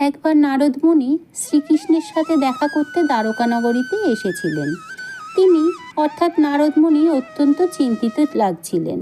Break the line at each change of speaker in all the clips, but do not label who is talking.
একবার নারদমুনি শ্রীকৃষ্ণের সাথে দেখা করতে দ্বারকানগরীতে এসেছিলেন। তিনি অর্থাৎ নারদমুনি অত্যন্ত চিন্তিত লাগছিলেন।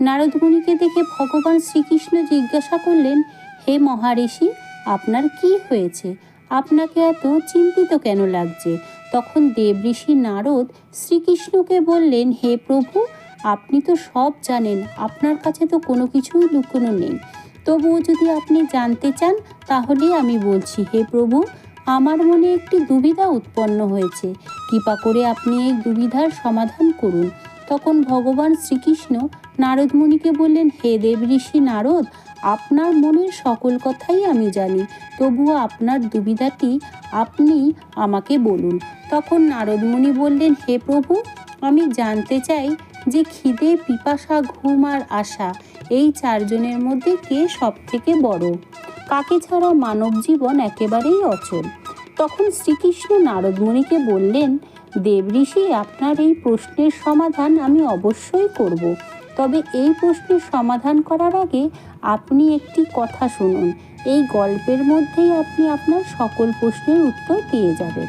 নারদমুনিকে দেখে ভগবান শ্রীকৃষ্ণ জিজ্ঞাসা করলেন, হে মহারিষি, আপনার কি হয়েছে? আপনাকে এত চিন্তিত কেন লাগছে? তখন দেবঋষি নারদ শ্রীকৃষ্ণকে বললেন, হে প্রভু, আপনি তো সব জানেন, আপনার কাছে তো কোনো কিছুই লুকোনো নেই। তবুও যদি আপনি জানতে চান, তাহলে আমি বলছি, হে প্রভু, আমার মনে একটি দুবিধা উৎপন্ন হয়েছে। কৃপা করে আপনি এই দুবিধার সমাধান করুন। তখন ভগবান শ্রীকৃষ্ণ নারদমুনিকে বললেন, হে দেব ঋষি নারদ, আপনার মনের সকল কথাই আমি জানি, তবুও আপনার দুবিধাটি আপনি আমাকে বলুন। তখন নারদমুনি বললেন, হে প্রভু, আমি জানতে চাই যে খিদে, পিপাসা, ঘুম আর আশা এই চারজনের মধ্যে কে সব থেকে বড়? কাকে ছাড়া মানব জীবন একেবারেই অচল? তখন শ্রীকৃষ্ণ নারদমুনিকে বললেন দেবঋষি আপনার এই প্রশ্নের সমাধান আমি অবশ্যই করব। তবে এই প্রশ্নের সমাধান করার আগে আপনি একটি কথা শুনুন। এই গল্পের মধ্যেই আপনি আপনার সকল প্রশ্নের উত্তর পেয়ে যাবেন।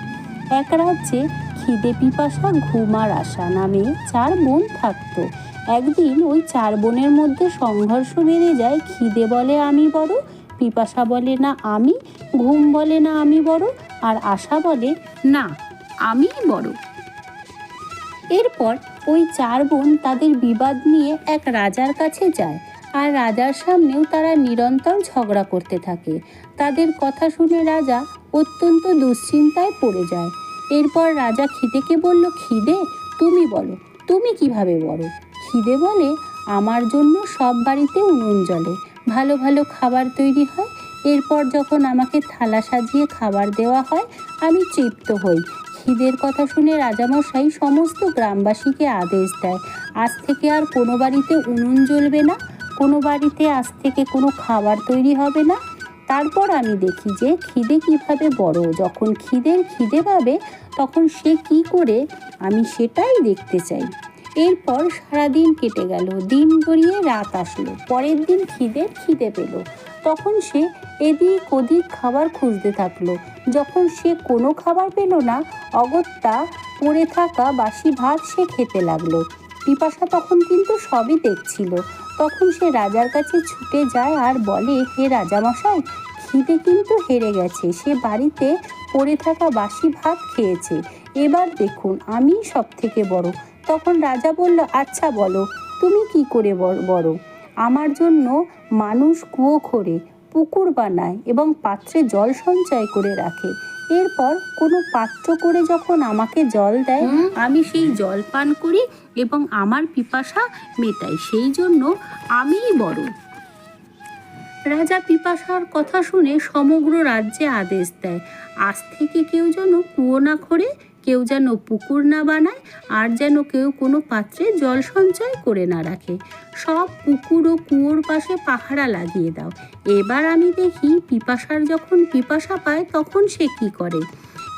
এক রাজ্যে খিদে পিপাসা ঘুমার আশা নামে চার বোন থাকতো। একদিন ওই চার বোনের মধ্যে সংঘর্ষ বেড়ে যায়, খিদে বলে আমি বড়, পিপাসা বলে না আমি, ঘুম বলে না আমি বড়, আর আশা বলে, না আমি বড়। এরপর ওই চার বোন তাদের বিবাদ নিয়ে এক রাজার কাছে যায়, আর রাজার সামনেও তারা নিরন্তর ঝগড়া করতে থাকে। তাদের কথা শুনে রাজা অত্যন্ত দুশ্চিন্তায় পড়ে যায়। এরপর রাজা খিদেকে বলল, খিদে? তুমি বলো, তুমি কীভাবে বড়? খিদে বলে, আমার জন্য সব বাড়িতে উনুন জ্বলে। ভালো ভালো খাবার তৈরি হয়। এরপর যখন আমাকে থালা সাজিয়ে খাবার দেওয়া হয়, আমি তৃপ্ত হই। খিদের কথা শুনে রাজামশাই সমস্ত গ্রামবাসীকে আদেশ দেয়, আজ থেকে আর কোনো বাড়িতে উনুন জ্বলবে না, কোনো বাড়িতে আজ থেকে কোনো খাবার তৈরি হবে না। তারপর আমি দেখি যে খিদে কীভাবে বড়। যখন খিদের খিদে পাবে, তখন সে কি করে, আমি সেটাই দেখতে চাই। এরপর সারাদিন কেটে গেল, দিন গড়িয়ে রাত আসলো, পরের দিন খিদের খিদে পেল। তখন সে এদিক ওদিক খাবার খুঁজতে থাকল। যখন সে কোনো খাবার পেল না, অগত্যা পড়ে থাকা বাসি ভাত সে খেতে লাগল। পিপাসা তখন কিন্তু সবই দেখছিল। তখন সে রাজার কাছে ছুটে যায় আর বলে, হে রাজামশাই, খিদে কিন্তু হেরে গেছে। সে বাড়িতে পড়ে থাকা বাসি ভাত খেয়েছে। এবার দেখুন আমি সব থেকে বড়। তখন রাজা বলল আচ্ছা বলো তুমি কি করে বড়? আমার জন্য মানুষ কুয়ো খোঁড়ে পুকুর বানায় এবং পাত্রে জল সঞ্চয় করে রাখে। এরপর কোনো পাত্র করে যখন আমাকে জল দেয় আমি সেই জল পান করি এবং আমার পিপাসা মেটাই। সেই জন্য আমিই বড়। রাজা পিপাসার কথা শুনে সমগ্র রাজ্যে আদেশ দেয় আজ থেকে কেউ যেন কুয়ো না খোঁড়ে কেউ যেন পুকুর না বানায় আর যেন কেউ কোনো পাত্রে জল সঞ্চয় করে না রাখে। সব পুকুর ও কুয়োর পাশে পাহারা লাগিয়ে দাও। এবার আমি দেখি পিপাসার যখন পিপাসা পায় তখন সে কি করে।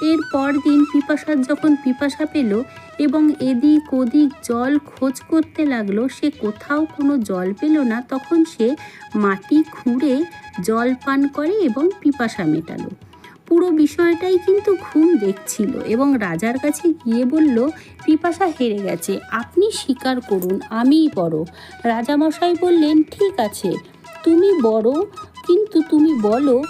এর দিন পিপাসার যখন পিপাসা পেল এবং এদিক ওদিক জল খোঁজ করতে লাগল, সে কোথাও কোনো জল পেল না, তখন সে মাটি খুঁড়ে জল পান করে এবং পিপাসা মেটালো। পুরো বিষয়টাই কিন্তু ঘুম দেখছিল এবং রাজার কাছে গিয়ে বলল, পিপাসা হেরে গেছে, আপনি স্বীকার করুন, আমিই বড়। রাজামশাই বললেন, ঠিক আছে, তুমি বড়, কিন্তু তুমি বলো,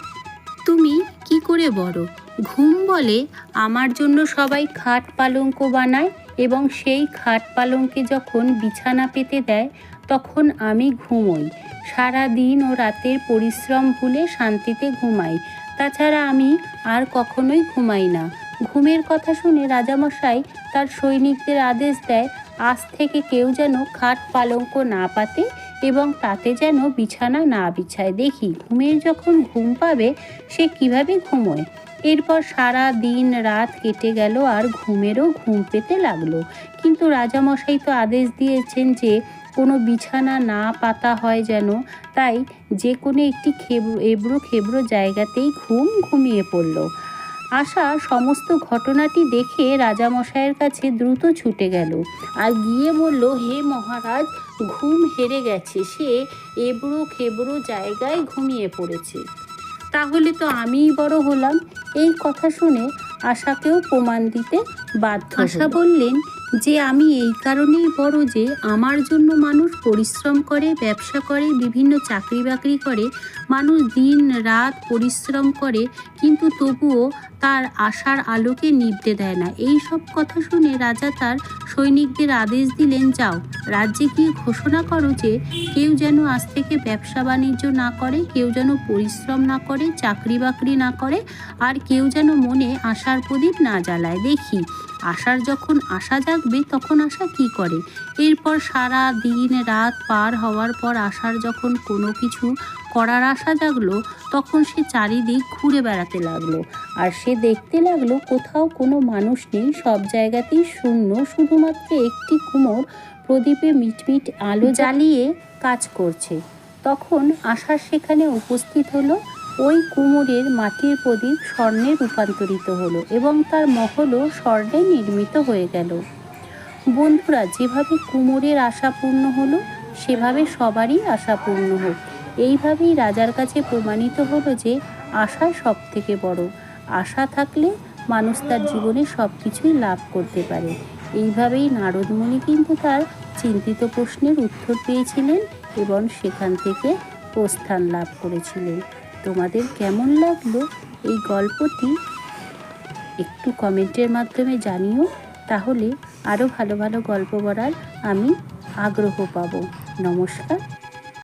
তুমি কি করে বড়? ঘুম বলে আমার জন্য সবাই খাট পালঙ্ক বানায় এবং সেই খাট পালঙ্কে যখন বিছানা পেতে দেয়, তখন আমি ঘুমোই। সারা দিন ও রাতের পরিশ্রম ভুলে শান্তিতে ঘুমাই। তাছাড়া আমি আর কখনোই ঘুমাই না। ঘুমের কথা শুনে রাজামশাই তার সৈনিকদের আদেশ দেয়, আজ থেকে কেউ যেন খাট পালঙ্ক না পাতে এবং তাতে যেন বিছানা না বিছায়। দেখি, ঘুমের যখন ঘুম পাবে, সে কীভাবে ঘুমোয়? এরপর সারা দিন রাত কেটে গেল আর ঘুমেরও ঘুম পেতে লাগল। কিন্তু রাজামশাই তো আদেশ দিয়েছেন যে কোনো বিছানা না পাতা হয় যেন তাই যে কোনো একটি খেবড়ো এবড়ো খেবড়ো জায়গাতেই ঘুম ঘুমিয়ে পড়ল। আশা সমস্ত ঘটনাটি দেখে রাজামশাইয়ের কাছে দ্রুত ছুটে গেল আর গিয়ে বলল হে মহারাজ ঘুম হেরে গেছে। সে এবড়ো খেবড়ো জায়গায় ঘুমিয়ে পড়েছে। তাহলে তো আমিই বড় হলাম। এই কথা শুনে আশাকেও প্রমাণ দিতে বাধ্য আশা বললেন যে আমি এই কারণেই বড় যে আমার জন্য মানুষ পরিশ্রম করে, ব্যবসা করে, বিভিন্ন চাকরি বাকরি করে, মানুষ দিন রাত পরিশ্রম করে, কিন্তু তবুও তার আশার আলোকে নিভতে দেয় না। এই সব কথা শুনে রাজা তার সৈনিকদের আদেশ দিলেন, যাও, রাজ্যে গিয়ে ঘোষণা করো যে কেউ যেন আজ থেকে ব্যবসা বাণিজ্য না করে, কেউ যেন পরিশ্রম না করে, চাকরি বাকরি না করে, আর কেউ যেন মনে আশার প্রদীপ না জ্বালায়। দেখি আশার যখন আশা জাগবে তখন আশা কি করে? এরপর সারা দিন রাত পার হওয়ার পর আশার যখন কোনো কিছু করার আশা জাগলো তখন সে চারিদিক ঘুরে বেড়াতে লাগল। আর সে দেখতে লাগল কোথাও কোনো মানুষ নেই সব জায়গাতেই শূন্য শুধুমাত্র একটি কুমোর প্রদীপে মিটমিট আলো জ্বালিয়ে কাজ করছে। তখন আশার সেখানে উপস্থিত হলো। ওই কুমোরের মাটির প্রদীপ স্বর্ণে রূপান্তরিত হলো এবং তার মহলও স্বর্ণে নির্মিত হয়ে গেল। বন্ধুরা, যেভাবে কুমোরের আশা পূর্ণ হলো, সেভাবে সবারই আশা পূর্ণ হোক এইভাবেই রাজার কাছে প্রমাণিত হলো যে আশা সব থেকে বড়। আশা থাকলে মানুষ তার জীবনে সব কিছুই লাভ করতে পারে। এইভাবেই নারদমণি কিন্তু তার চিন্তিত প্রশ্নের উত্তর পেয়েছিলেন এবং সেখান থেকে প্রস্থান লাভ করেছিলেন। তোমাদের কেমন লাগল এই গল্পটি একটু কমেন্টের মাধ্যমে জানিও, তাহলে আরও ভালো ভালো গল্প করার আমি আগ্রহ পাব। নমস্কার।